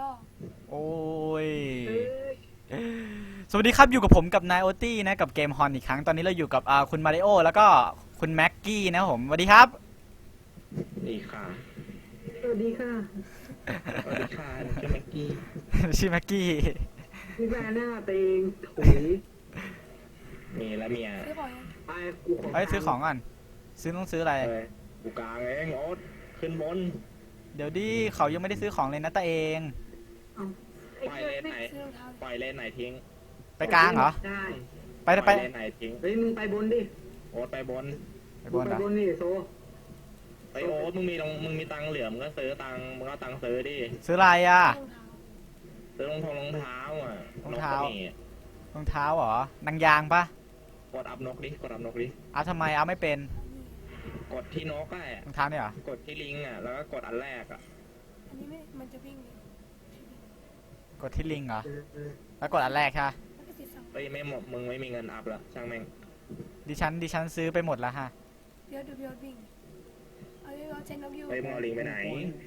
ดอโอ้ยเอ้ย สวัสดีครับอยู่กับผมกับนายโอตี้นะกับเกมฮอนอีกครั้งตอนนี้เราอยู่กับอ่าคุณมาริโอแล้วก็คุณแม็กกี้นะครับผมสวัสดีครับ ดีค่ะสวัสดีค่ะสวัสดีค่ะหนูชื่อแม็กกี้ชื่อแม็กกี้พี่แฟนหน้าเตงถุยมีและเมียซื้อบ่อยยังไปกูขอเอ้ยซื้อของก่อนซื้อต้องซื้ออะไร เอ้ยกูกลางเองโอ๊ตขึ้นบนเดี๋ยวดิเขายังไม่ได้ซื้อของเลยนะตาเองไอ้ ปล่อยเหี้ยเลนไหนซื้อรองเท้าปล่อยเลนไหนทิ้งไปกลางเหรอ ได้ไปปไปล่อยเลนไหนทิ้งเฮ้ยมึงไปบนดิโอ๊ตไปบนไปมึบงนไปเหรอบนนี่โซไอยโอ๊ตมึงมีลงมึงมีตังค์เหลือมึงก็ซื้อตังค์มึงก็เอาตังค์ซื้อดิซื้ออะไรอะรองเท้าซื้อรองเท้ารองเท้าอะรองเท้า นกก็มีรองเท้าเหรอนังยางปะกดอัพนกดิกดอัพนกดิเอาทำไมเอาไม่เป็นกดที่นกอะรองเท้าเนี่ยเหรอกดที่ลิงก์อะแล้วก็กดอันแรกอะอันนี้ไม่ มันจะวิ่งเลย กดที่ลิงก์เหรอเออเออแล้วกดอันแรกค่ะแล้วก็ติดสั่งเอ้ยไม่หมดมึงไม่มีเงินอัพแล้วช่างแม่งดิฉันดิฉันซื้อไปหมดแล้วฮะ เดี๋ยวดูเดี๋ยววิ่งเอาเดี๋ยวเอาเจนนกยูเอ้ยมึงเอาลิงก์ไปไหน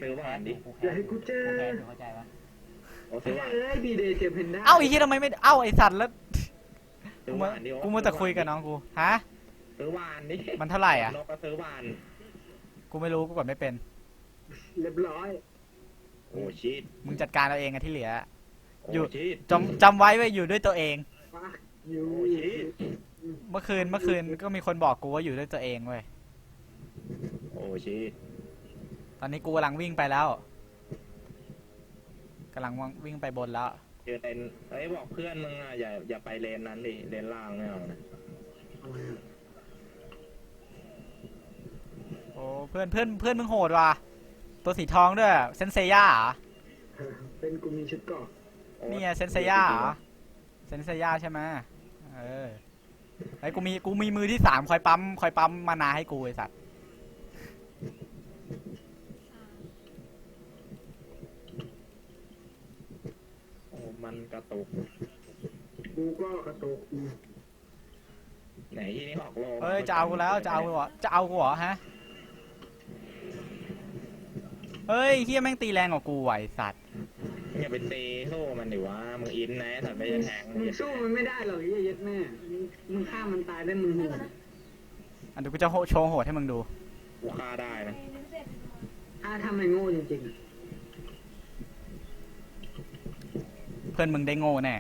ซื้อบ้านดิอย่าให้กูเจอเข้าใจปะโอ้ซื้อบ้านเอ้ยดีเดย์เจ็บเพนด้าเอ้าไอ้ที่ทำไมไม่ เอ้าไอ้สัตว์แล้ว ซื้กูอมาบ้านดิโอ๊ตกูมัวแต่คุยกับน้องกู ฮะ ซื้อบ้านดิมันเท่าไหร่อะ นกก็ซื้อบ้านกูไม่รู้กูกดไม่เป็น เรียบร้อย โอ้ชีตมึงจัดการเอาเองอะที่เหลือโอ้อยู่ชีตจำจำไว้ไว้อยู่ด้วยตัวเองฟักยูโอ้ชีตเมื่อคืนเมื่อคืนก็มีคนบอกกูว่าอยู่ด้วยตัวเองเว้ยโอ้ชีตตอนนี้กูกำลังวิ่งไปแล้วกำลังวิ่งไปบนแล้วเจอเลนเอ้ยบอกเพื่อนมึงอะอย่าอย่าไปเลนนั้นดิเลนล่างไม่เอานะโอ้เพื่อนเพื่อนเพื่อนมึงโหดว่ะตัวสีทองด้วยเซนเซย่าเหรอเป็นกูมีชุดเกราะโอ๊ต นี่ไงเซนเซย่าเหรอเซนเซย่าใช่ไหมเออไอ้ยกูมีกูมีมือที่สามคอยปั๊มคอยปั๊มมานาให้กูไอ้สัตว์โอ้มันกระตุก กูก็กระตุกอืมไหนที่นี่ออกโลกเอ้ยจะเอากูแล้วจะเอากูเหรอจะเอากูเหรอฮะเฮ้ยเฮียแม่งตีแรงกว่ากูไหวะไอ้สัตว์มึง อย่าไปตีสู้มันดิวะมึงอินนะแต่ไม่จะแทงมึงสู้มันไม่ได้หรอกไอ้เหี้ยเย็ดแม่มึงมึงฆ่ามันตายได้มึงไม่โหก่อนดนะอันเดี๋ยวกูจะโหโชว์โหดให้มึงดู กูฆ่าได้นะไม่ไม่เสร็จถ้าทำไมโง่จริงๆอะเพื่อนมึงได้โง่แน่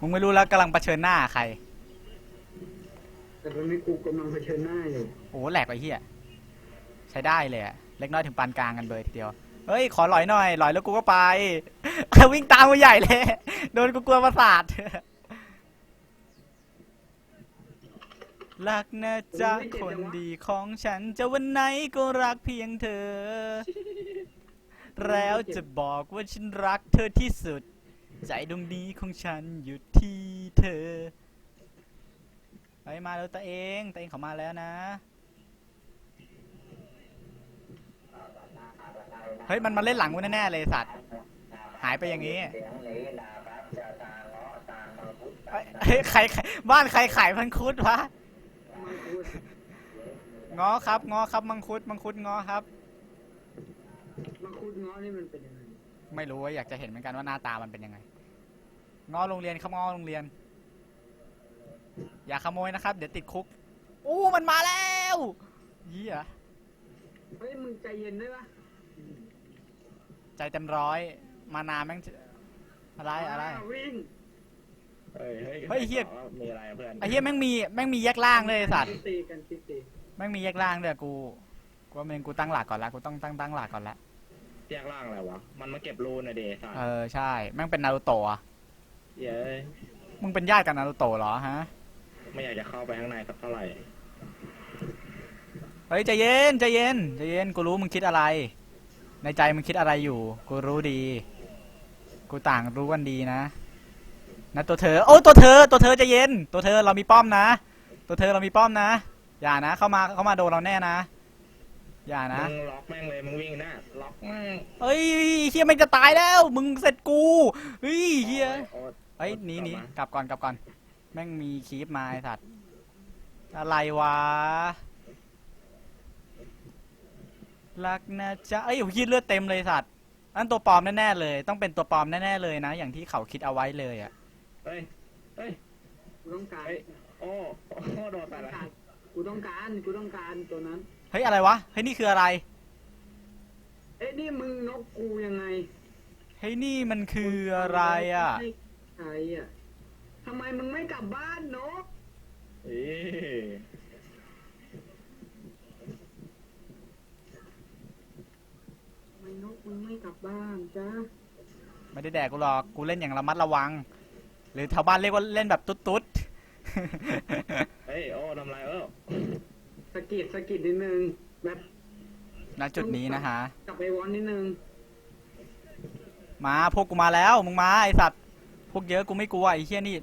มึงไม่รู้แล้วกำลังเผชิญหน้าใครแต่ตอนนี้กูกำลังเผชิญหน้าอยู่ โอ้โหแหลกไอ้เหี้ย ใช้ได้เลยอะเล็กน้อยถึงปานกลางกันเลยทีเดียว เฮ้ย ขอหลอยหน่อย หลอยแล้วกูก็ไป วิ่งตามกูใหญ่เลย โดนกูกลัวประสาทรักนะจ๊ะคนดีของฉันจะวันไหนก็รักเพียงเธอ แล้วจะบอกว่าฉันรักเธอที่สุด ใจดวงนี้ของฉันอยู่ที่เธอเฮ้ยมาแล้วตาเองตาเองเขามาแล้วนะ เฮ้ยมันมาเล่นหลังกูแน่ๆเลยสัตว์ หายไปอย่างนี้เฮ้ยเฮ้ยใครใครบ้านใครขายมังคุดวะมังคุดงอครับงอครับมังคุดมังคุดงอครับ มังคุดง้อนี่มันเป็นยังไง ไม่รู้ว่าอยากจะเห็นเหมือนกันว่าหน้าตามันเป็นยังไงงอโรงเรียนครับงอโรงเรียน อย่าขโมยนะครับ เดี๋ยวติดคุกอู้มันมาแล้วเยี่ยเฮ้ยมึงใจเย็นได้ปะ ใจเต็มร้อย มานาแม่งจะอะไรอะไราวิ่งเฮ้ยเฮ้ยเฮ้ยเหี้ยมีอะไรอะเพื่อนไอ้เหี้ยแม่งมีแม่งมีแยกล่างเลยไอ้สัตว์ ตีกันตีตีแม่งมีแยกล่างด้วยกูกูว่ามันกูตั้งหลักก่อนละกูต้องตั้งตั้งหลักก่อนละ แยกล่างอะไรวะ มันมาเก็บรูนอะเดสัตว์เออใช่ แม่งเป็นนารูโตะอะเย้ยมึงเป็นญาติกับนารูโตะเหรอฮะ ไม่อยากจะเข้าไปข้างในสักเท่าไหร่ เฮ้ยใจเย็นใจเย็นใจเย็นกูรู้มึงคิดอะไร ในใจมึงคิดอะไรอยู่ กูรู้ดี กูต่างรู้กันดีนะนะตัวเธอ โอ้ตัวเธอ ตัวเธอใจเย็น ตัวเธอเรามีป้อมนะ ตัวเธอเรามีป้อมนะ อย่านะ เข้ามาเข้ามาโดนเราแน่นะ อย่านะ มึงล็อกแม่งเลยมึงวิ่งนะล็อกแม่งเฮ้ยเฮียแม่งจะตายแล้ว มึงเสร็จกูเฮ้ยเฮียโอ๊ตเฮ้ยหนีหนีกลับมากลับก่อนกลับก่อน แม่งมีคีปมาไอ้สัตว์อะไรวะ รักนะจ๊ะเอ้ยโอ้ยเลือดเต็มเลยสัตว์นั่นตัวปลอมแน่ๆเลย ต้องเป็นตัวปลอมแน่ๆเลยนะ อย่างที่เขาคิดเอาไว้เลยอะเฮ้ย เฮ้ย กูต้องการ เฮ้ยโอ้โอ้โดนต้แต่องละการกูต้องการ กูต้องการตัวนั้น เฮ้ยอะไรวะ เฮ้ยนี่คืออะไร เอ้ยนี่มึงนกกูยังไงเฮ้ยนี่มันคืออะไรอะให้ใครอะทำไมมึงไม่กลับบ้านนก เอ้ย ทำไมนกมึงไม่กลับบ้านจ้าไม่ได้แดกกูหรอก กูเล่นอย่างระมัดระวัง หรือชาวบ้านเรียกว่าเล่นแบบตุ๊ดเฮ้ยโอ้ทำไรเออสะกิดสะกิดนิดนึงแบบๆณจุดนี้นะฮะ กลับไปวอนนิดนึงมาพวกกูมาแล้ว มึงมาไอสัตว์ พวกเยอะกูไม่กลัวไอ้เหี้ยนี่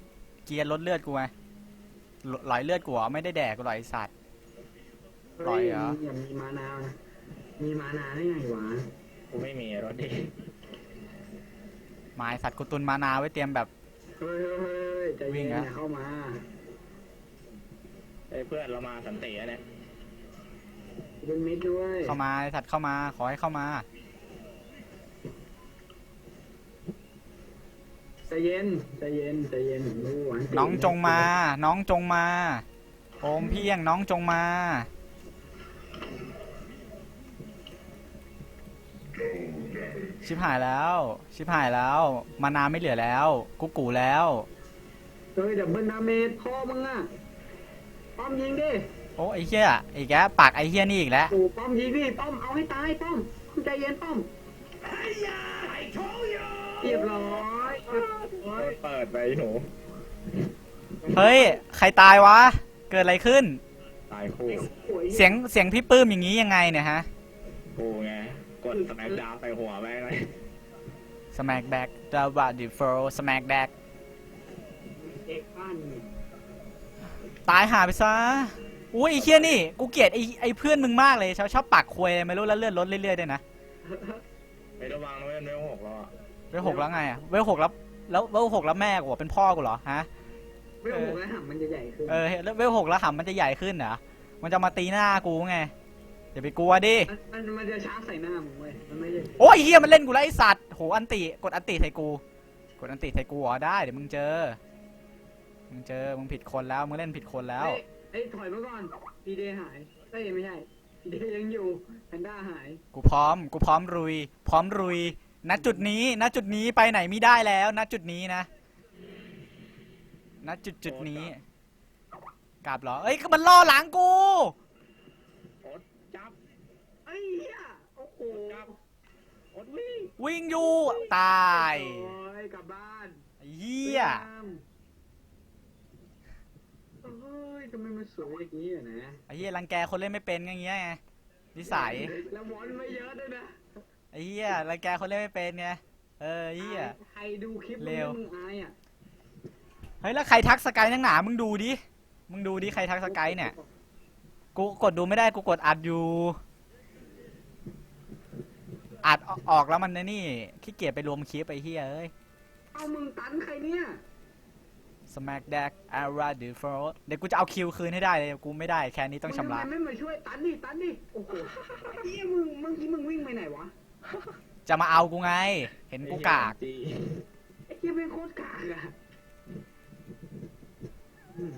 เกียร์ลดเลือดกูไงหลไหลเลือดกูเหรอไม่ได้แดกกูหรอกไอสัตว์ ปล่อยเหรออย่ามีมานาวนะมีมานาได้ไงวะ กูไม่มีรถดิมาไอสัตว์กูตุนมานาไว้เตรียมแบบ เฮ้ยเฮ้ยเฮ้ยใจวิ่เย็นงนะ อย่าเข้ามาเฮ้ยเพื่อนเรามาสันติแล้วเนี่ยเป็นมิดด้วยเข้ามาไอสัตว์เข้ามา ขอให้เข้ามา ใจเย็นใจเย็นใจเย็นดูหวานน้องจงมา น้องจงมาโอมเพียงน้องจงมา ชิบหายแล้ว ชิบหายแล้ว มานาไม่เหลือแล้ว กูกูแล้ว เฮ้ยดับเบิลดาเมจพ่อมึงอะป้อมยิงดิโอ้ไอ้เหี้ยอีกแล้วปากไอ้เหี้ยนี่อีกแล้วโอ้ป้อมยิงดิป้อมเอาให้ตายป้อมใจเย็นป้อมเรียบร้อยเรียบร้อยเปิดไปหนูเฮ้ยใครตายวะ เกิดอะไรขึ้น ตายคู่โอ้ยเสียงเสียงพี่ปื้มอย่างนี้ยังไงเนี่ยฮะ กูไง กดสแมกดาวใส่หัวแม่งเลย smack back the body flow smack back เด็กบ้านนี่ตายหาไปซะอุ้ยไอ้เคียนี่ กูเกลียดไอ้ไอ้เพื่อนมึงมากเลย ชอบชอบปากควยไม่รู้แล้วเลื่อนลดเรื่อยๆด้วยนะไประวังนะเว้ยเนื้อหกแล้วอะเวลหกแล้วไงอะเวลหกแล้วแล้วเวลหกแล้วแม่กูอะเป็นพ่อกูเหรอฮะ ไม่หกแล้วหำมันจะใหญ่ขึ้นเออแล้วเวลหกแล้วหำมันจะใหญ่ขึ้นเหรอ มันจะมาตีหน้ากูไง อย่าไปกลัวดิ มันมันมันจะช้าใส่หน้ามึงเว้ย มันไม่ใช่โอ้ยเฮียมันเล่นกูแล้วไอสัตว์ โห อันติ กดอันติใส่กู กดอันติใส่กูเหรอได้ เดี๋ยวมึงเจอ มึงเจอ มึงผิดคนแล้ว มึงเล่นผิดคนแล้ว เอ้ยเอ้ยถอยมาก่อนพีเดหายเอ้ยไม่ใช่พีเดยังอยู่แพนด้าหาย กูพร้อม กูพร้อมรุย พร้อมรุย ณ จุดนี้ ณ จุดนี้ไปไหนไม่ได้แล้ว ณ จุดนี้นะ ณ จุดจุดนี้ กลับเหรอ เอ้ยมันล่อหลังกูอดจับไอ้ เหี้ยโอ้โหจับอดวิ่งวิ่งอยู่ตายโอ้ยกลับบ้านไอ้เหี้ยเฮ้ยทำไมมันสวยอย่างนี้อะนะไอ้เหี้ยรังแกคนเล่นไม่เป็นอย่างเงี้ยไงนิสัยแล้ววอนไม่เยอะด้วยนะไอ้เหี้ยรังแกคนเล่นไม่เป็นไงเออเหี้ย ใครดูคลิปมึงเร็ว มึงอายอะเฮ้ยแล้วใครทักสกายนังหนามึงดูดิมึงดูดิใครทักสกายเนี่ยกูกดดูไม่ได้กูกดอัดอยู่ อัดออกแล้วมันนะนี่ขี้เกียจไปรวมคลิปไปเฮียเอ้ยเอามึงตันใครเนี่ย smack that I rather for เดี๋ยวกูจะเอาคิวคืนให้ได้เลยกูไม่ได้แค่นี้ต้องชำระ มึทำไมไม่มาช่วยตันดิตันดิโอ้โหไอ้เหี้ยมึงเมื่อกี้มึงวิ่งไปไหนวะจะมาเอากูไง เห็นกูกากจีไอ้เหี้ยเป็นโคตรกากอะอืม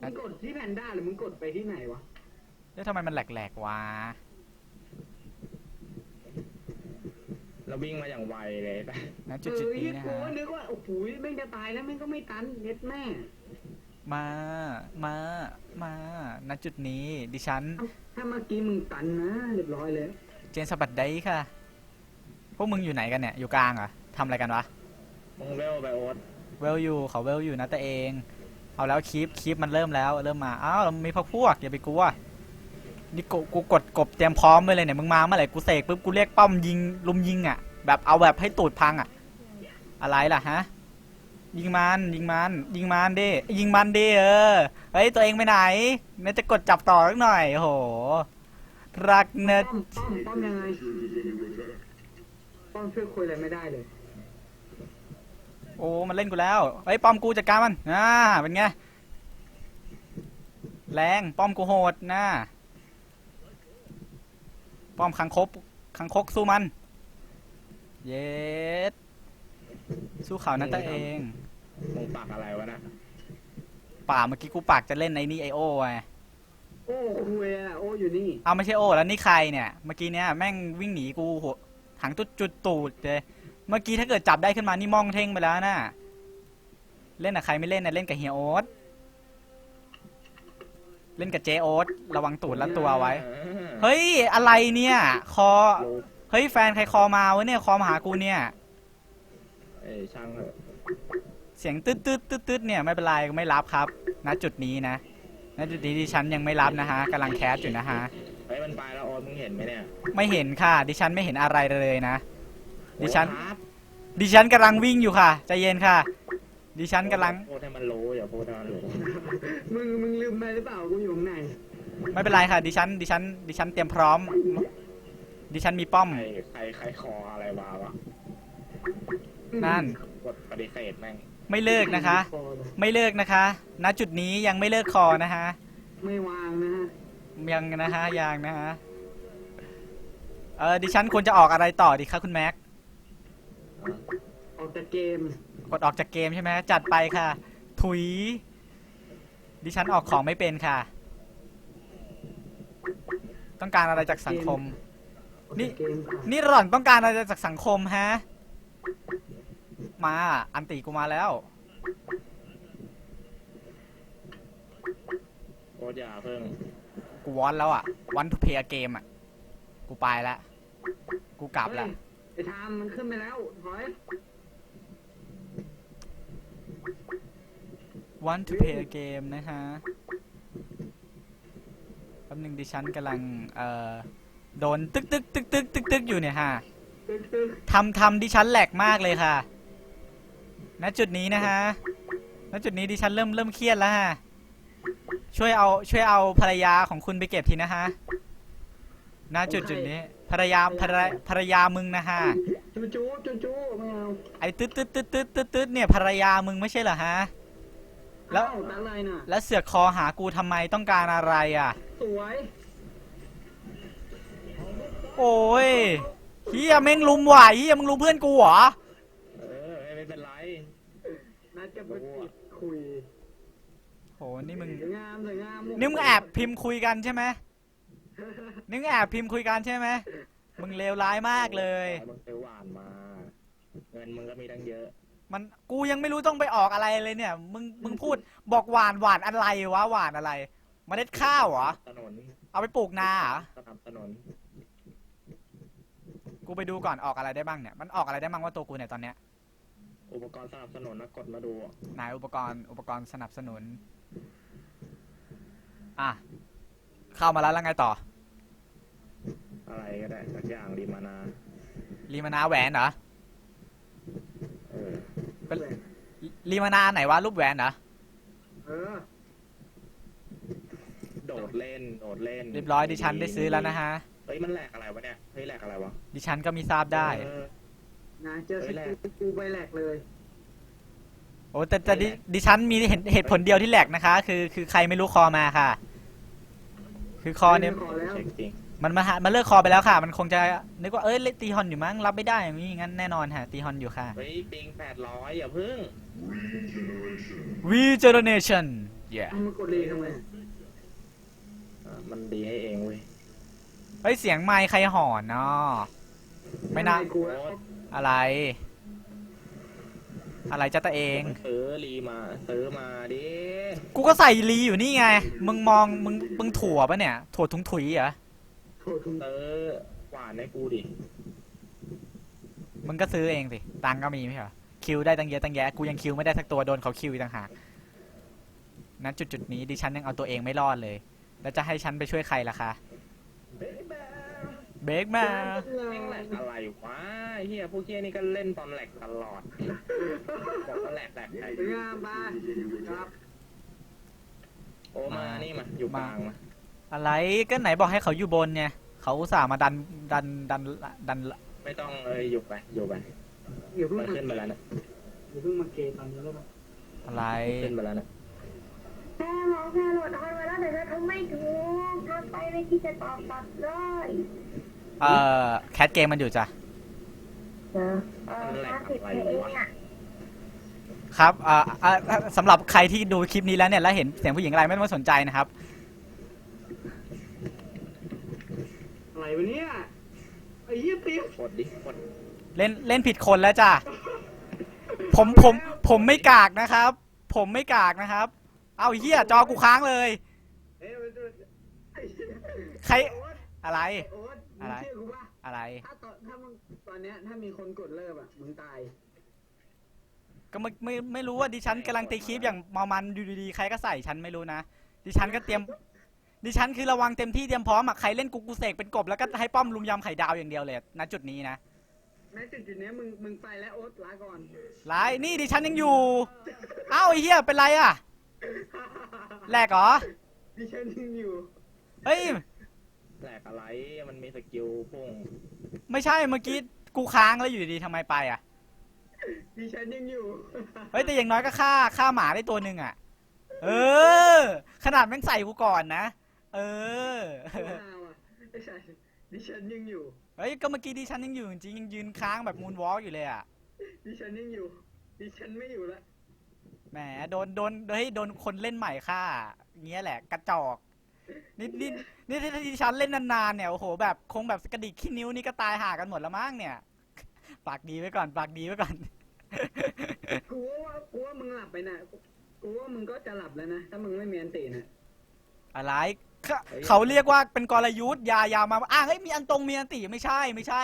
มึงกดที่แพนด้าหรือมึงกดไปที่ไหนวะ แล้วทำไมมันแหลกๆวะ เราวิ่งมาอย่างไวเลยแต่นะเอจุดอจุดไอ้นี้เหี้ยนะกูฮะก็นึกว่า โอ้โหแม่งจะตายแล้วแม่งก็ไม่ตันเน็ดแม่ มา มา มาณจุดนี้ ดิฉัน ถ้าเมื่อกี้มึงตันนะเรียบร้อยเลยเจนสปัดได้ค่ะ พวกมึงอยู่ไหนกันเนี่ย อยู่กลางเหรอทำอะไรกันวะ มึงเวลไปโอ๊ตเวลอยู่เขาเวลอยู่นะตัวเอง เอาแล้วคลิปคลิปมันเริ่มแล้วเริ่มมา อ้าวเรามีพักพวกอย่าไปกลัว นี่กูกูกดกบเตรียมพร้อมไว้เลยเนี่ยมึงมาเมื่อไหร่กูเสกปุ๊บกูเรียกป้อมยิงลุมยิงอะ แบบเอาแบบให้ตูดพังอะ อะไรล่ะฮะ ยิงมันยิงมันยิงมันดิยิงมันดิเออเฮ้ยตัวเองไปไหนเนี่ยจะกดจับต่อสักหน่อยโอ้โหรักเนตป้อมป้อมป้อมยังไงป้อมช่วยคุยอะไรไม่ได้เลยโอ้มันเล่นกูแล้วเฮ้ยป้อมกูจัดการมันอ่าเป็นไงแรงป้อมกูโหดนะ ป้อมคังคบคังคกสู้มัน เย็ดสู้เขานั่นตัวเอง มึงปักอะไรวะนะป่าเมื่อกี้กูปากจะเล่นในนี่ไอโอไงโอ้คุยอะโอ้อยู่นี่เอาไม่ใช่โอ แล้วนี่ใครเนี่ย เมื่อกี้เนี่ยแม่งวิ่งหนีกูหัวถังจุดจุดตูดเลยเมื่อกี้ถ้าเกิดจับได้ขึ้นมานี่มองเท่งไปแล้วน่ะเล่นกับใครไม่เล่นนะเล่นกับเฮียโอ๊ต เล่นกับเจโอ๊ตระวังตูดและตัวไว้เออเฮ้ย อะไรเนี่ย คอโลเฮ้ย แฟนใครคอมาวะเนี่ย คอมาหากูเนี่ย เอ้ยช่างเถอะเสียงตืดตืดตืดตืดเนี่ยไม่เป็นไรไม่รับครับ ณ จุดนี้นะ ณ จุดนี้ดิฉันยังไม่รับนะฮะกำลังแคสอยู่นะฮะ เฮ้ยมันไปแล้วโอ๊ตมึงเห็นไหมเนี่ยไม่เห็นค่ะ ดิฉันไม่เห็นอะไรเลยนะ ดิฉัน โอ๊ตครับดิฉันกำลังวิ่งอยู่ค่ะ ใจเย็นค่ะ ดิฉันกำลัง โพูดให้มันรู้อย่าพูดให้มันรู้มึงมึงลืมไปหรือเปล่ากูอยู่ข้างในไม่เป็นไรค่ะ ดิฉัน ดิฉัน ดิฉันเตรียมพร้อม ดิฉันมีป้อม ใครใครใครคออะไรวาวะนั่น กดปฏิเสธแม่งไม่เลิกนะคะ ไม่เลิกนะคะ ณ จุดนี้ยังไม่เลิกคอนะคะ ไม่วางนะฮะยังนะฮะยังนะฮะ เออดิฉันควรจะออกอะไรต่อดีคะคุณแม็ก ออกจากเกม กดออกจากเกมใช่ไหมจัดไปค่ะ ถุย ดิฉันออกของไม่เป็นค่ะ ต้องการอะไรจากสังคมออกนี่จากเกมค่ะนี่หล่อนต้องการอะไรจากสังคมฮะ มา อันติกูมาแล้วโอ๊ตอย่าเพิ่งกูวอนแล้วอะ วันทูเพย์เกมอะ กูไปแล้วกูกลับแล้วเฮ้ยไอ้ทามมันขึ้นไปแล้วถอย วันทูเพย์เกมนะฮะแป๊บหนึงดิฉันกำลัง เอ่อ โดนตึกตึกตึกตึกตึกตึกอยู่เนี่ยฮะตึ๊กตึ๊กทำทำดิฉันแหลกมากเลยค่ะ ณ จุดนี้นะฮะ ณ จุดนี้ดิฉันเริ่มเริ่มเครียดแล้วฮะ ช่วยเอาช่วยเอาภรรยาของคุณไปเก็บทีนะฮะ ณ จุดจุดนี้ภรรยาภรรยาภรรยามึงนะฮะจูจูจูจูไม่เอาไอ้ตึ๊ดตึ๊ดตึ๊ดตึ๊ดตึ๊ดตึ๊ดเนี่ยภรรยามึงไม่ใช่เหรอฮะ แล้วเอ้าตาอะไรน่ะ แล้วเสือกคอหากูทำไมต้องการอะไรอะ สวยโอ้ยเฮียแม่งลุมว่ะเฮียมึงลุมเพื่อนกูเหรอเออไม่เป็นไรนัดจะไปปิดคุยโหนี่มึงสวยงามสวยงามนี่มึงแอบพิมพ์คุยกันใช่ไหมนี่มึงแอบพิมพ์คุยกันใช่ไหมมึงเลวร้ายมากเลย มึงซื้อหวานมา เงินมึงก็มีตั้งเยอะ มันกูยังไม่รู้ต้องไปออกอะไรเลยเนี่ย มึงมึงพูดบอกหวานหวานอะไรวะหวานอะไรเมล็ดข้าวเหรอถนนเอาไปปลูกนาเหรอสนับสนุนกูไปดูก่อนออกอะไรได้บ้างเนี่ยมันออกอะไรได้บ้างว่าตัวกูเนี่ยตอนเนี้ยอุปกรณ์สนับสนุนนะกดมาดูอะไหนอุปกรณ์อุปกรณ์สนับสนุน อะเข้ามาแล้วแล้วไงต่อ อะไรก็ได้สักอย่างรีมานารีมานาแหวนเหรอเออ เป็นรีมานาไหนวะรูปแหวนเหรอเออโดดเล่นโดดเล่นเรียบร้อยดิฉันได้ซื้อแล้วนะฮะเฮ้ยมันแหลกอะไรวะเนี่ยเฮ้ยแหลกอะไรวะดิฉันก็มีทราบได้เออ นะเจอสเฮ้ยแหลกิกลกูไปแหลกเลยโอ้แต่แต่ดิดิฉันมีเหตุเหตุผลเดียวที่แหลกนะคะ คือคือใครไม่รู้คอมาค่ะ คือคอเนี่ยขอแล้วเช็คจริง มันมาหามันเลิกคอไปแล้วค่ะ มันคงจะนึกว่าเอ้ยเล่นตีฮอนอยู่มั้งรับไม่ได้อย่างนี้งั้นแน่นอนค่ะตีฮอนอยู่ค่ะ เฮ้ยปิงแปดร้อยอย่าพึ่ง Regeneration yeah เอามากดรีทำไมอะมันดีให้เองเว้ยเฮ้ยเสียงไมค์ใครหอนเนาะไม่น่าทำกูแล้วอะไร อะไรจะตัวเองมันซื้อรีมาซื้อมาดิกูก็ใส่รีอยู่นี่ไง มึงมองมึงมึงถั่วปะเนี่ย ถั่วทุงถุยเหรอ โทษคุณซื้อหวานให้กูดิมึงก็ซื้อเองสิ ตังค์ก็มีไม่ใช่เหรอ คิวได้ตั้งเยอะตั้งแยะ กูยังคิวไม่ได้สักตัวโดนเขาคิวอีกต่างหากณจุดจุดๆนี้ดิฉันยังเอาตัวเองไม่รอดเลย แล้วจะให้ฉันไปช่วยใครล่ะคะ เบรกมา แม่งแหลกอะไรวะเฮียพวกเฮียนี่ก็เล่นตอนแหลกตลอดบอกว่าแหลกแหลกแหลกสวยงามไปครับโอ้มานี่มาอยู่กลางมา อะไรก็ไหนบอกให้เขาอยู่บนไงเขาอุตส่าห์มาดันดันดันดันไม่ต้องเอ้ยอยู่ไปอยู่ไปอย่าเพิ่งมันมาขึ้นไปแล้วนะอย่าเพิ่งมาเกย์ตอนนี้แล้วนะอะไรขึ้นไปแล้วนะแม่หมอแม่โหลดออนไว้แล้วแต่เธอทำไม่ถูกเธอไปไม่คิดจะตอบกลับเลยเอ่อแคทเกมมันอยู่จ้ะเออเออห้าสิบเองเนี่ยครับอ่าอ่าอ่าสำหรับใครที่ดูคลิปนี้แล้วเนี่ยแล้วเห็นเสียงผู้หญิงอะไรไม่ต้องสนใจนะครับ อะไรวะเนี่ยไอ้เหี้ยติ๊บกดดิกดเล่นเล่นผิดคนแล้วจ้ะผมผมผมไม่กากนะครับ ผมไม่กากนะครับ เอาเฮียจอกูค้างเลยเฮ้ยมันจะไอ้เหี้ยใคร โอ๊ตอะไร โอ๊ตมึอะงไร เชื่อกูป่ะอะไร ถ้าตอนถ้ามึงตอนเนี้ยถ้ามีคนกดเลิกอะมึงตายก็ไม่ไม่ไม่รู้ว่าดิฉันกำลังตีคลิปอย่างเมามันอยู่ดีๆใครก็ใส่ฉันไม่รู้นะดิฉันก็เตรียม ดิฉันคือระวังเต็มที่เตรียมพร้อมอะใครเล่นกูกูเสกเป็นกบแล้วก็ให้ป้อมลุมยำไข่ดาวอย่างเดียวเลยณจุดนี้นะแม้จุดจุดๆเนี้ยมึงมึงไปแล้วโอ๊ตลาก่อน ไรนี่ดิฉันยังอยู่ เอ้าไอ้เหี้ยเป็นไรอะแหลกเหรอ ดิฉันยังอยู่เฮ้ย แหลกอะไร มันมีสกิลพุ่งไม่ใช่เมื่อกี้กูค้างแล้วอยู่ดีๆทำไมไปอะดิฉันยังอยู่ เฮ้ยแต่อย่างน้อยก็ฆ่าฆ่าหมาได้ตัวหนึ่งอะเออ ขนาดแม่งใส่กูก่อนนะ เออว้าวอะไอ้ชายดิฉันยังอยู่ เฮ้ย ก็เมื่อกี้ดิฉันยังอยู่จริงๆยังยืนค้างแบบมูนวอล์กอยู่เลยอะดิฉันยังอยู่ ดิฉันไม่อยู่แล้วแหม โดน โดนเฮ้ยโดนคนเล่นใหม่ฆ่าเงี้ยแหละ กระจอก นี่นี่นี่ถ้าดิฉันเล่นนานๆเนี่ย โอ้โห แบบคงแบบกระดิกขี้นิ้วนี่ก็ตายห่ากันหมดแล้วมั้งเนี่ย ปากดีไว้ก่อน ปากดีไว้ก่อน กูว่ากูว่ามึงหลับไปน่ะกูกูว่ามึงก็จะหลับแล้วนะ ถ้ามึงไม่มีอันตีนะอะไร เขาเขาเรียกว่าเป็นกลยุทธ์อยาอยามาอ้างเฮ้ยมีอันตรงมีอันติไม่ใช่ไม่ใช่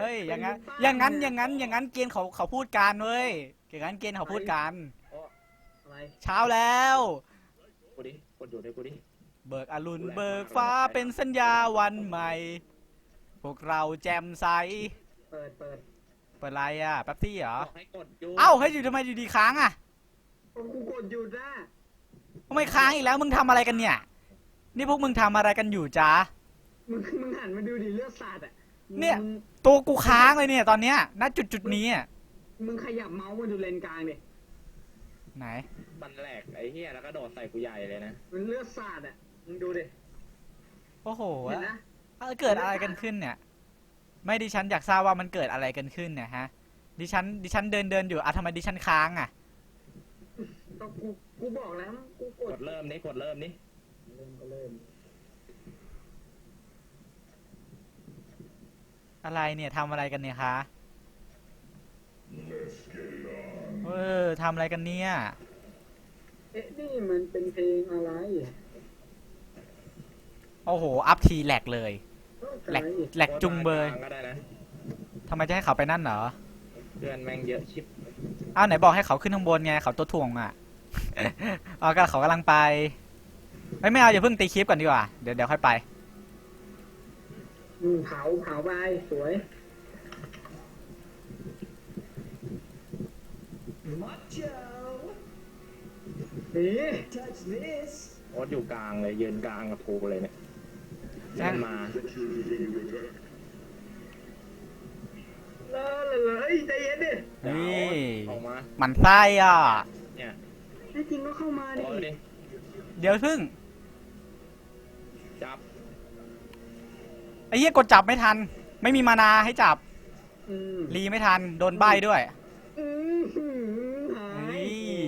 เฮ้ยอย่างนั้น อย่างนั้นอย่างนั้นอย่างนั้นเกณฑ์เขาเขาพูดกันเว้ยอย่างนั้นเกณฑ์เขาพูดกันโอ้อะไรเช้าแล้ว กูดิกดอยู่ด้วยกูดิเบิกอรุณเบิกฟ้าเป็นสัญญาวันใหม่ พวกเราแจ่มใสเปิดเปิดเปิดไรอะแป๊บซี่เหรอบอกให้กดอยู่เอ้าให้ยอยู่ทำไมอยู่ดีค้างอะโอ้กูกดอยู่จ้าทำไมค้างอีกแล้วมึงทำอะไรกันเนี่ย นี่พวกมึงทำอะไรกันอยู่จ๊ะ มึงมึงหันมาดูดิเลือดสาดอะเนี่ย มึงตัวกูค้างเลยเนี่ยตอนเนี้ยณจุดจุดๆนี้อะมึงขยับเมาส์มาดูเลนกลางดิไหน มันแหลกไอ้เหี้ยแล้วก็โดดใส่กูใหญ่เลยนะมันเลือดสาดอะมึงดูดิโอ้โหเห็นนะเอ้าเกิดอะไรกันขึ้นเนี่ย ไม่ดิฉันอยากทราบว่ามันเกิดอะไรกันขึ้นเนี่ยฮะ ดิฉันดิฉันเดินเดินอยู่อะทำไมดิฉันค้างอะ ก็กูกูบอกแล้วกูกกดดเริ่มนี่กดเริ่มนี่ เริ่มก็เริ่ม อะไรเนี่ยทำอะไรกันเนี่ยคะเออทำอะไรกันเนี่ย เอ๊ะนี่มันเป็นเพลงอะไรโอ้โห อัพทีแหลกเลย แหลกอะไรอีกแหลกจุงเบยกดมากลางก็ได้นะทำไมจะให้เขาไปนั่นเหรอเพื่อนแม่งเยอะชิบอ้าวไหนบอกให้เขาขึ้นข้างบนไง เขาตัวถ่วงอะ อ๋อก็เขากำลังไป ไม่ไม่เอาอย่าเพิ่งตีคลิปก่อนดีกว่า เดี๋ยวเดี๋ยวค่อยไป อืมเผาเผาไปสวยนี่โอ๊ตอยู่กลางเลยยืนกลางกับกูเลยเนี่ยแจ้งมา เลอะเลยเฮ้ยใจเย็นดินี่ออกมา หมันไส้อะ เนี่ย แน่จริงก็เข้ามาดิ โอ๊ตดิ เดี๋ยวเพิ่ง ไอ้เหี้ยกดจับไม่ทัน ไม่มีมานาให้จับอืมรีไม่ทัน โดนใบด้วยอืมหืมหายนี่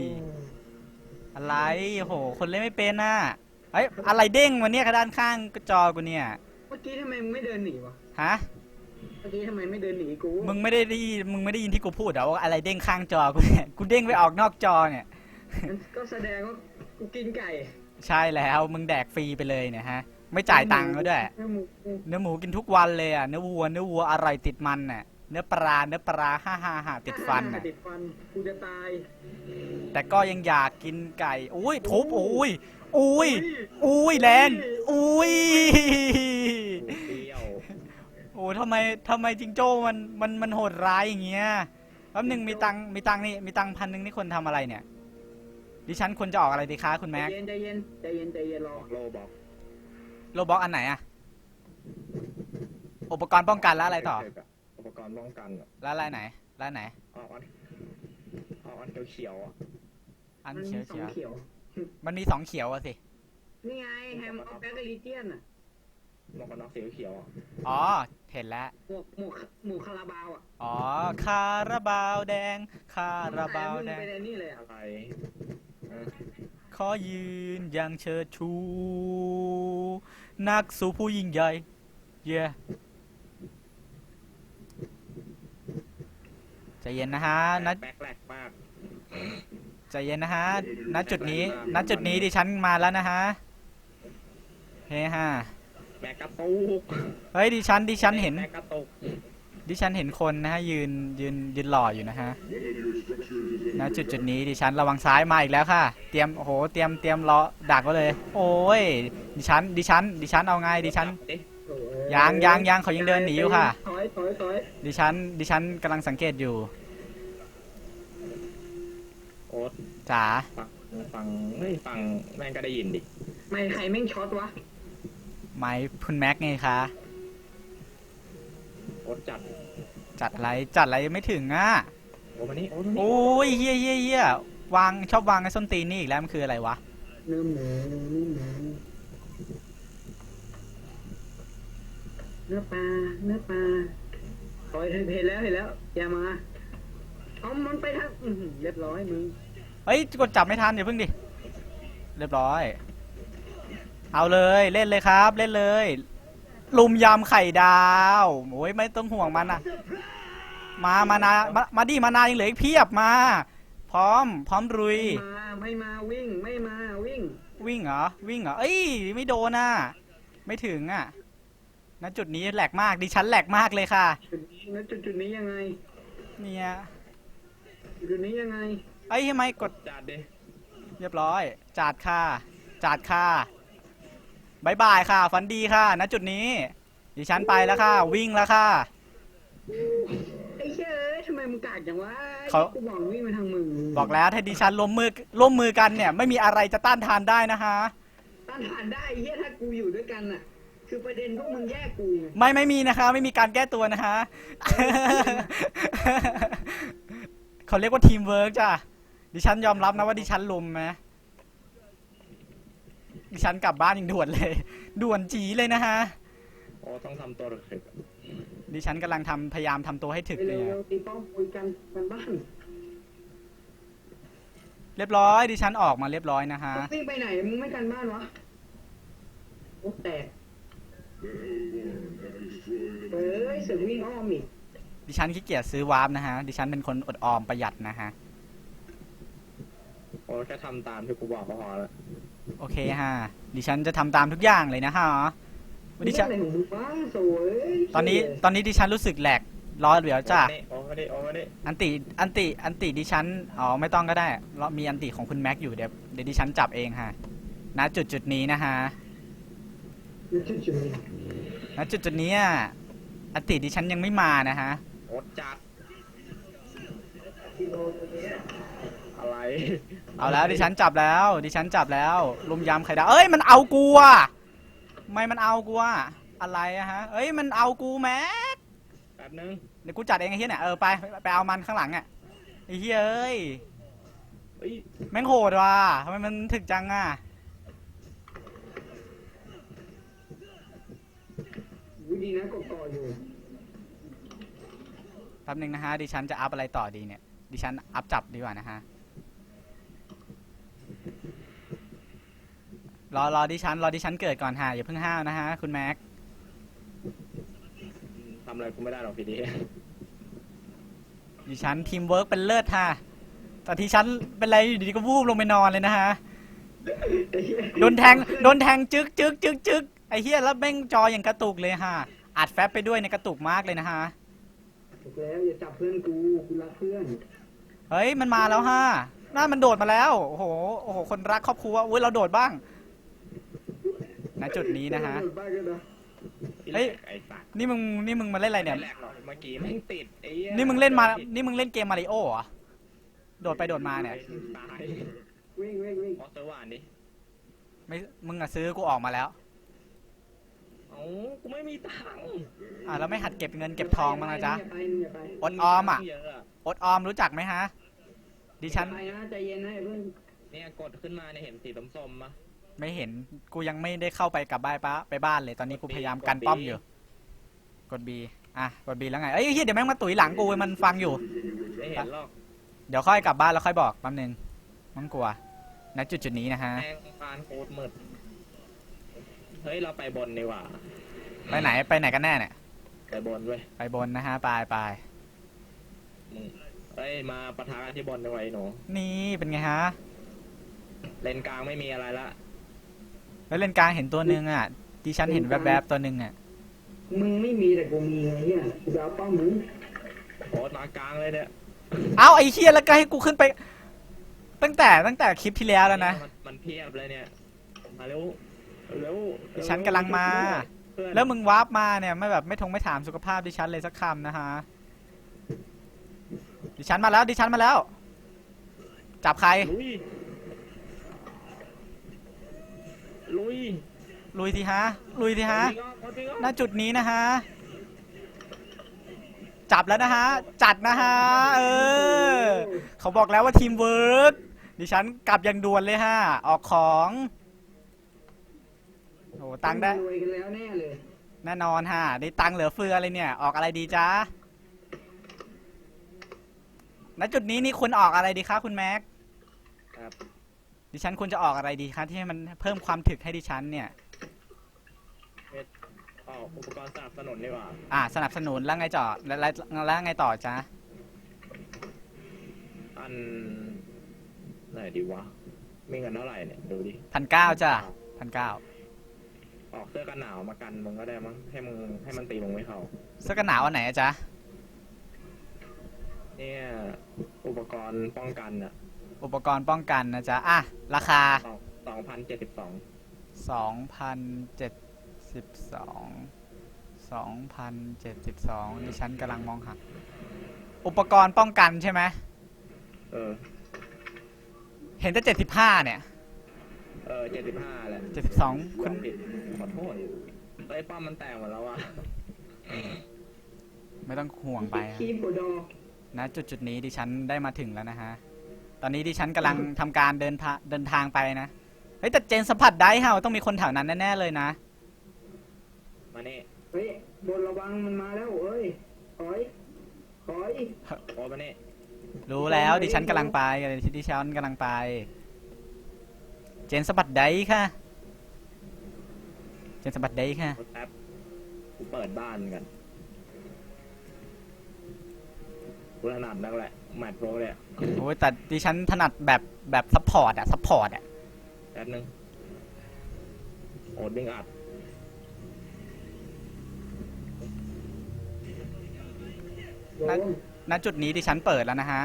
อะไรโห คนเล่นไม่เป็นน่ะเอ้ยอะไรเด้งวันเนี้ยกระด้านข้างจอกูเนี่ยเมื่อกี้ทำไมมึงไม่เดินหนีวะ ฮะเมื่อกี้ทำไมไม่เดินหนีกูมึงไม่ได้ได้ยินมึงไม่ได้ยินที่กูพูดเหรอว่าอะไรเด้งข้างจอกูเนี่ยกูเด้งไปออกนอกจอเนี่ยก็แสดงว่ากูกินไก่ ใช่แล้วมึงแดกฟรีไปเลยเนี่ยฮะ ไม่จ่ายตังค์ก็ด้วย เนื้อหมูเนื้อหมูกินทุกวันเลยอะ เนื้อวัว เนื้อวัวอร่อยติดมันน่ะ เนื้อปลา เนื้อปลาฮ่าฮ่าฮ่าติดฟันน่ะ ติดฟันกูจะตายแต่ก็ยังอยากกินไก่ อุ้ยทุบอุ้ย อุ้ย อุ้ยแรง อุ้ยกูเปรี้ยวโอ้ทำไมทำไมจิงโจ้มันมันมันโหดร้ายอย่างเงี้ยแป๊บหนึงมีตังค์มีตังค์นี่มีตังค์พันหนึ่งนี่คนทำอะไรเนี่ย ดิฉันควรจะออกอะไรดีคะคุณใจแม็ก เย็นใจเย็นใจเย็นใจเย็นรบออกโลบอก โรบอกอันไหนอะอุปกรณ์ป้องกันแล้วอะไรต่ออุปกรณ์ป้องกันอะแล้วอะไรไหน แล้วไหน เออกอันเอาอันเขียวๆอะอันมันเขีมียวสองเขียวเขียว มันมีสองเขียวอะสิ นี่ไงแฮมออฟแบกลีเจียนอะ หมวกกันน็อกสีเขียวๆอะอ๋อ เห็นแล้ว หมูหมูหมูคาราบาวอะอ๋อ คาราบาวแดง คาราบาวแดงเป็นไอ้นี่เลยอะอะไรเออขอยืนอย่างเชิดชู นักสู่ผู้ยิ่งใหญ่ เย่ใจเย็นนะฮะณแบกแหลกมากใจเย็นนะฮะณจุดนี้ณจุดนี้ดิฉันมาแล้วนะฮะ เฮ้ฮะแบกกระตุกเฮ้ยดิฉันดิฉันเห็น แบกกระตุกดิฉันเห็นคนนะฮะยืนยืนยืนหล่ออยู่นะฮะ ณจุดจุดนี้ดิฉันระวังซ้ายมาอีกแล้วค่ะ เตรียมโอ้โหเตรียมเตรียมรอดักไว้เลย โอ้ยดิฉันดิฉันดิฉันเอาไงดิฉันดิโอ้ยังยังยังเขายังเดินหนีอยู่ค่ะ ถอยถอยถอยดิฉันดิฉันกำลังสังเกตอยู่โอ๊ตจ๋าฟังฟังเฮ้ยฟังแม่งก็ได้ยินดิไม่ใครแม่งช็อตวะไม้คุณแม็กไงคะโอ๊ตจัดจัดอะไรจัดอะไรไม่ถึงอะโอ๊ต มานี่โอ๊ตมานี่โอ้ยเฮียเฮียเฮียวางชอบวางไอ้ส้นตีนนี่อีกแล้วมันคืออะไรวะเนื้อหมูเนื้อหมูเนื้อปลาเนื้อปลาถอยเห็นแล้วเห็นแล้วอย่ามาเอามันไปทางอื้อหือเรียบร้อยมึงเฮ้ยกดจับไม่ทันเดี๋ยวพึ่งดิเรียบร้อย เอาเลยเล่นเลยครับ เล่นเลย ลุมยำไข่ดาวโอ้ยไม่ต้องห่วงมันนะ มามานามามาดิมานายังเหลืออีกเพียบมา พร้อม พร้อมรุยไม่มาไม่มาวิ่งไม่มาวิ่ง วิ่งเหรอ วิ่งเหรอ เอ้ย ไม่โดนอะ ไม่ถึงอะณจุดนี้แหลกมาก ดิฉันแหลกมากเลยค่ะ จุดแล้วจุดจุดนี้ยังไงเนี่ยจุดนี้ยังไงเอ้ยทำไมกด จัดดิเรียบร้อย จาดค่ะ จาดค่ะบายบายค่ะ ฝันดีค่ะ ณจุดนี้ ดิฉันไปแล้วค่ะ วิ่งแล้วค่ะไอ้เชื่ยเอ้ยทำไมมึงกากจังวะเขา กูบอกวิ่งมาทางมึงบอกแล้วถ้าดิฉันร่วมมือร่วมมือกันเนี่ย ไม่มีอะไรจะต้านทานได้นะคะต้านทานได้ไอ้เหี้ยถ้ากูอยู่ด้วยกันน่ะ คือประเด็นพวกมึงแยกกูไงไม่ไม่มีนะคะ ไม่มีการแก้ตัวนะคะ เขาเรียกว่าทีมเวิร์กจ้ะดิฉันยอมรับนะว่าดิฉันลุมนะดิฉันกลับบ้านอย่างด่วนเลย ด่วนจีเลยนะฮะโอ๊ตต้องทำตัวระทึก ดิฉันกำลังทำพยายามทำตัวให้ถึกไปเลเร็ยวๆตีป้อมคุยกันกันบ้านเรียบร้อย ดิฉันออกมาเรียบร้อยนะฮะมึงวิ่งไปไหนมึงไม่กันบ้านวะโอ้แตกเอ้ยเสือกวิ่งอ้อมอีกดิฉันขี้เกียจซื้อวาร์ปนะฮะ ดิฉันเป็นคนอดออมประหยัดนะฮะ โอ๊ตแค่ทำตามที่กูบอกก็พอแล้วโอเคฮะ ดิฉันจะทำตามทุกอย่างเลยนะฮะ ดิฉันเรื่องอะไรของมึงวะสวยตอนนี้ตอนนี้ดิฉันรู้สึกแหลกรอเดี๋ยวจ้ะโอ๊ตมาดิโอ๊ตมาดิอันติอันติอันติดิฉันอ๋อไม่ต้องก็ได้เรามีอันติของคุณแม็กอยู่เดี๋ยวเดี๋ยวดิฉันจับเองฮะณจุดจุดนี้นะฮะจุดจุดนี้ณจุดจุดนี้อะอันติดิฉันยังไม่มานะฮะโอ๊ตจัดอะไรเอาแล้วดิฉันจับแล้วดิฉันจับแล้วลุมยำไข่ดาวเอ้ยมันเอากูอะทำ ไมมันเอากูอะอะไรอะฮะ เอ้ยมันเอากูแม็กแป๊บนึงเดี๋ยวกูจัดเองไอ้เหี้ยเนี่ยเออไปไปเอามันข้างหลังอะไอ้เหี้ยเอ้ยเฮ้ยแม่งโหดว่ะทำไมมันถึกจังอะวิธีนะกดก่ออยู่แป๊บนึงนะฮะดิฉันจะอัพอะไรต่อดีเนี่ยดิฉันอัพจับดีกว่านะฮะ รอรอดิฉันรอดิฉันเกิดก่อนฮะอย่าเพิ่งห้าวนะฮะคุณแม็กทำอะไรกูไม่ได้หรอกพี่ดีดิฉันทีมเวิร์กเป็นเลิศฮะแต่ที่ฉันเป็นไรอยู่ดีๆก็วูบลงไปนอนเลยนะฮะโดนแทงโดนแทงจึกจึกจึกจึกไอ้เหี้ยแล้วแม่งจออย่างกระตุกเลยฮะอัดแฟบไปด้วยในยกระตุกมากเลยนะฮะถูกแล้วอย่าจับเพื่อนกูกูรักเพื่อนเฮ้ยมันมาแล้วฮะน่ามันโดดมาแล้วโอ้โหโอ้โหคนรักครอบครัวอุ้ยเราโดดบ้าง ณจุดนี้นะฮะบ้ากันนะเฮ้ย ไอ้สัตว์นี่มึงนี่มึงมาเล่นอะไรเนี่ยไม่แหลกหรอกเมื่อกี้แม่งติดไอ้หี้ยนี่มึงเล่นมา นี่มึงเล่นเกมมาริโอเหรอ โดดไปโดดมาเนี่ย ตายวิ่งวิ่งวิ่งออสเตอร์วานดิไม่ มึงอะซื้อกูออกมาแล้ว เอ้ากูไม่มีตังค์อะแล้วไม่หัดเก็บเงินเก็บทองบ้างนะจ๊ะ อย่าไปอย่าไปอดออมอะเยอะอะอดออมรู้จักไหมฮะ ดิฉัน อย่าไปนะใจเย็นนะอย่าเพิ่งเนี่ยกดขึ้นมาเนี่ยเห็นสีส้มๆปะ ไม่เห็น กูยังไม่ได้เข้าไปกลับบ้านปะไปบ้านเลย ตอนนี้กูพยายามกันป้อมอยู่ กดบีอะ กดบีแล้วไง เอ้ยเฮียเดี๋ยวแม่งมาตุ๋ยหลังกูมันฟังอยู่ ไม่เห็นหรอกเดี๋ยวค่อยกลับบ้านแล้วค่อยบอกแป๊บนึงไมันกลัวณจุดจุดๆนี้นะฮะ แม่งปานโคตรมืดเฮ้ยเราไปบนดีกว่า ไปไหนไปไหนกันแน่เนี่ย ไปบนเว้ยไปบนนะฮะไปไปมึงเฮ้ยมาปะทะกันที่บนดีกว่าไอ้หนูนี่เป็นไงฮะ เลนกลางไม่มีอะไรละ แล้วเลนกลางเห็นตัวหนึ่งอะดิฉันเห็นแวบๆตัวหนึ่งอะมึงไม่มีแต่กูมีไงเนี่ยกูจะเอาป้อมมึงโอ้มากลางเลยเนี่ยเอ้าไอ้เฮียแล้วก็ให้กูขึ้นไป ตั้งแต่ตั้งแต่คลิปที่แล้วแล้วนะมันมันเพียบเลยเนี่ยมาเร็วเร็วดิฉันกำลังมาเพื่อนแล้วมึงวาร์ปมาเนี่ยไม่แบบไม่ทงไม่ถามสุขภาพดิฉันเลยสักคำนะฮะดิฉันมาแล้วดิฉันมาแล้ว จับใคร ลุยลุยลุยทีฮะลุยทีฮะเอาจริงเอาจริงเอาณจุดนี้นะฮะจับแล้วนะฮะ จัดนะฮะ เออ เขาบอกแล้วว่าทีมเวิร์กดิฉันกลับอย่างด่วนเลยฮะ ออกของโอ้ตังค์ได้รวยกันแล้วแน่เลย แน่นอนฮะ ได้ตังค์เหลือเฟือเลยเนี่ย ออกอะไรดีจ๊ะ ณ จุดนี้นี่ควรออกอะไรดีคะคุณแม็ก ครับ ดิฉันควรจะออกอะไรดีคะที่ให้มันเพิ่มความถึกให้ดิฉันเนี่ย เอาอุปกรณ์สนับสนุนดีกว่าอ่า สนับสนุนแล้วไงต่อแล้วแล้วแล้วไงต่อจ๊ะอันไหนดีวะมีเงินเท่าไหร่เนี่ยดูดิพันเก้าจ้ะพันเก้าออกเสื้อกันหนาวมากันมึงก็ได้มั้งให้มึงให้มันตีมึงไม่เข้าเสื้อกันหนาวอันไหนอะจ๊ะเนี่ยอุปกรณ์ป้องกันอะ อุปกรณ์ป้องกันนะจ๊ะ อะ ราคา สองสองพันเจ็ดสิบสองสองพันเจ็ดสิบสองสองพันเจ็ดสิบสองดิฉันกำลังมองหาอุปกรณ์ป้องกันใช่ไหม เออ เห็นแต่เจ็ดสิบห้าเนี่ย เออเจ็ดสิบห้าแหละเจ็ดสิบสองคุณผิดขอโทษเฮ้ยป้อมมันแตกหมดแล้วอะไม่ต้องห่วงไปอะคีบโบดอนะจุดจุดๆนี้ดิฉันได้มาถึงแล้วนะฮะ ตอนนี้ดิฉันกำลังทำการเดินทางเดินทางไปนะ เฮ้ยแต่เจนสัมผัสได้ฮะว่าต้องมีคนแถวนั้นแน่ๆเลยนะ มานี่เฮ้ยบนระวังมันมาแล้วเอ้ยถอยถอยโอ้มานี่รู้แล้วดิฉันกำลังไปดิฉันกำลังไป เจนสัมผัสได้ค่ะ เจนสัมผัสได้ค่ะรถแป๊บกูเปิดบ้านกันกูถนัดนักแหละ แมทโปรเลยอะโอ้ยแต่ดิฉันถนัดแบบแบบซัพพอร์ตอะซัพพอร์ตอะแป๊บนึงโอดดิ้งอัดโดนณจุดนี้ดิฉันเปิดแล้วนะฮะ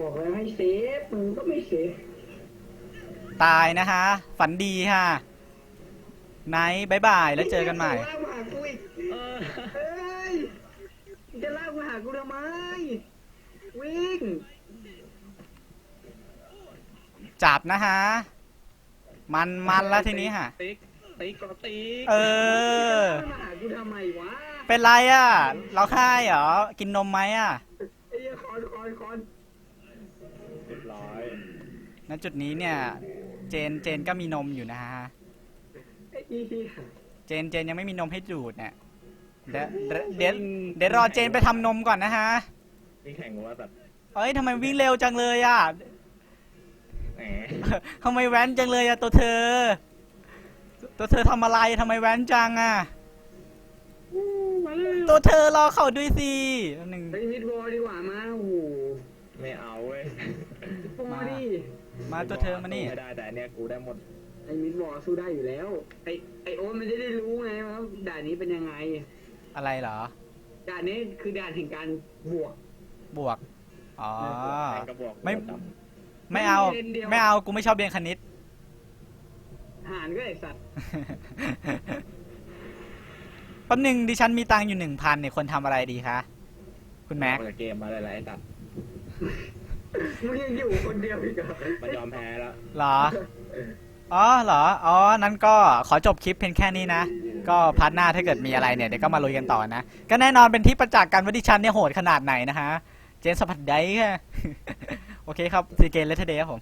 บอกแล้วให้เซฟมึงก็ไม่เซฟตายนะฮะ ฝันดีค่ะไนท์บายบายแล้วเจอกันใหม่ลากมาหากูอีก เออ เฮ้ยมึงจะลา กมาหากูทำไม วิ่ง จับนะฮะ มันมันแล้วทีนี้ฮะ ติ๊กติ๊กก็ติ๊กเออลากมาหากูทำไมวะเป็นไรอะเราค่ายเหรอ กินนมไหมอะไอ้เหี้ยคอนคอนคอนเรียบร้อยณจุดนี้เนี่ย เจนเจนก็มีนมอยู่นะฮะ ไอ้อีเหี้ยเจนเจนยังไม่มีนมให้ดูดเนี่ย เดี๋ยวเดี๋ยวเดี๋ยวเดี๋ยวรอเจนไปทำนมก่อนนะฮะนี่แข่งว่าแบบเอ้ยทำไมวิ่งเร็วจังเลยอะแหมทำไมแว้นจังเลยอะตัวเธอ ตัวเธอทำอะไรทำไมแว้นจังอะมาเลยตัวเธอรอเขาด้วยสิหนึ่งไอ้มิดวอลดีกว่ามาโอ้โหไม่เอาเว้ยพอดิมาตัวเธอมานี่ไม่ได้แต่อันเนี่ยกูได้หมดไอ้มิดวอลสู้ได้อยู่แล้ว ไอ้ไอ้โอ๊ตมันจะได้รู้ไงว่าด่านนี้เป็นยังไง อะไรเหรอ ด่านนี้คือด่านแห่งการบวก บวก อ๋อแทงกระบอกไม่ดำไม่เอา ไม่มีเลนเดียว ไม่เอา กูไม่ชอบเรียนคณิต หารก็ไอ้สัตว์แป๊บหนึ่งดิฉันมีตังค์อยู่หนึ่งพันเนี่ยควรทำอะไรดีคะ คุณแม็กออกจากเกมมาหลายๆตัดมึงยังอยู่คนเดียวอีกเหรอมันยอมแพ้แล้ว เหรอ อ๋อเหรอ อ๋อ นั้นก็ขอจบคลิปเพียงแค่นี้นะ ก็พาร์ทหน้าถ้าเกิดมีอะไรเนี่ยเดี๋ยวก็มาลุยกันต่อนะ ก็แน่นอนเป็นที่ประจักษ์กันว่าดิฉันเนี่ยโหดขนาดไหนนะฮะ เจนสัมผัสได้ค่ะ โอเคครับซีเกนเลทเดย์ครับผม